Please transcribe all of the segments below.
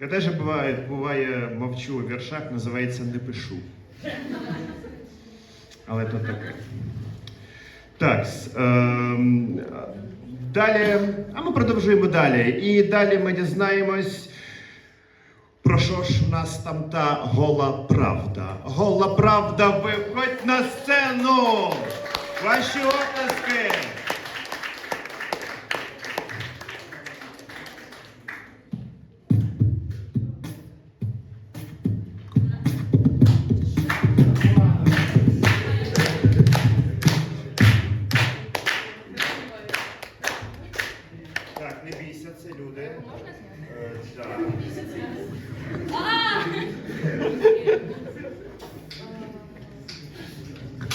Я теж буває, буває мовчу у віршах, називається не пишу. Але то таке. Так. ем, далі. А ми продовжуємо далі. І далі ми дізнаємось. Про що ж у нас там та гола правда? Гола правда, виходь на сцену! Ваші оплески! Не бійся, це люди. Е, так.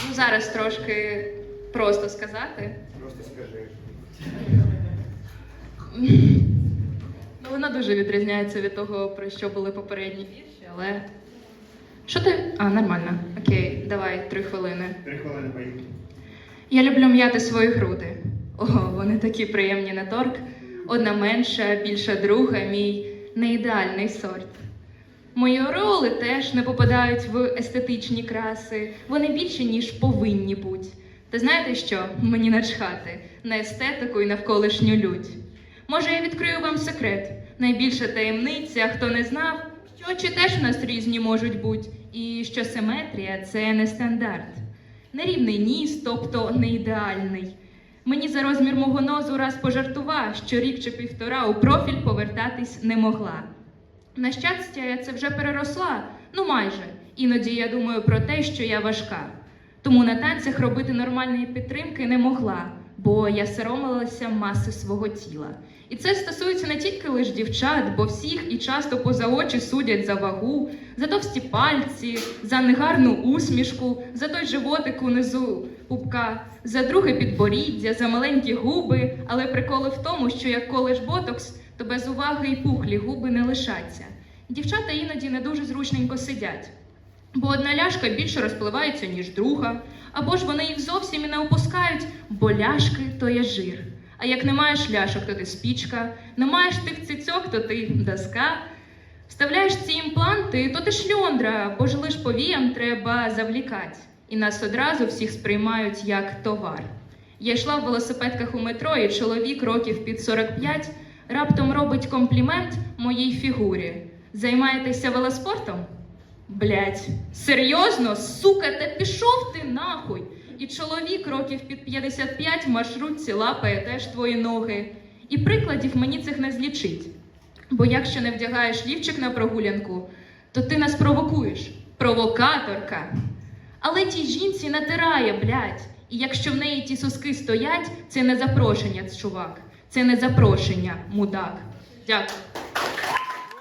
Ну, зараз трошки просто сказати. Просто скажи. Ну, вона дуже відрізняється від того, про що були попередні вірші, але. Що ти? А, нормально. Окей, давай, три хвилини. Три хвилини поїхали. Я люблю м'яти свої груди. Ого, вони такі приємні на торк. Одна менша, більша друга, мій неідеальний сорт. Мої ореоли теж не попадають в естетичні краси, вони більші, ніж повинні бути. Та знаєте що? Мені начхати на естетику і навколишню лють. Може, я відкрию вам секрет. Найбільша таємниця, хто не знав, що очі теж у нас різні можуть бути, і що симетрія це не стандарт. Нерівний ніс, тобто не ідеальний. Мені за розмір мого нозу раз пожартував, що рік чи півтора у профіль повертатись не могла. На щастя, я це вже переросла, ну майже. Іноді я думаю про те, що я важка. Тому на танцях робити нормальної підтримки не могла, бо я соромилася маси свого тіла. І це стосується не тільки лиш дівчат, бо всіх і часто поза очі судять за вагу, за товсті пальці, за негарну усмішку, за той животик унизу пупка, за друге підборіддя, за маленькі губи. Але приколи в тому, що як колиш ботокс, то без уваги і пухлі губи не лишаться. Дівчата іноді не дуже зручненько сидять. Бо одна ляшка більше розпливається, ніж друга, або ж вони їх зовсім і не опускають, бо ляшки то є жир. А як не маєш ляшок, то ти спічка, не маєш тих цицьок, то ти доска. Вставляєш ці імпланти, то ти шльондра, бо ж лиш повіям треба завлікать. І нас одразу всіх сприймають як товар. Я йшла в велосипедках у метро, і чоловік років під 45 раптом робить комплімент моїй фігурі. Займаєтеся велоспортом? Блять, серйозно, сука, та пішов ти нахуй. І чоловік років під 55 в маршрутці лапає теж твої ноги. І прикладів мені цих не злічить. Бо якщо не вдягаєш лівчик на прогулянку, то ти нас провокуєш. Провокаторка. Але тій жінці натирає, блядь. І якщо в неї ті соски стоять, це не запрошення, чувак. Це не запрошення, мудак. Дякую.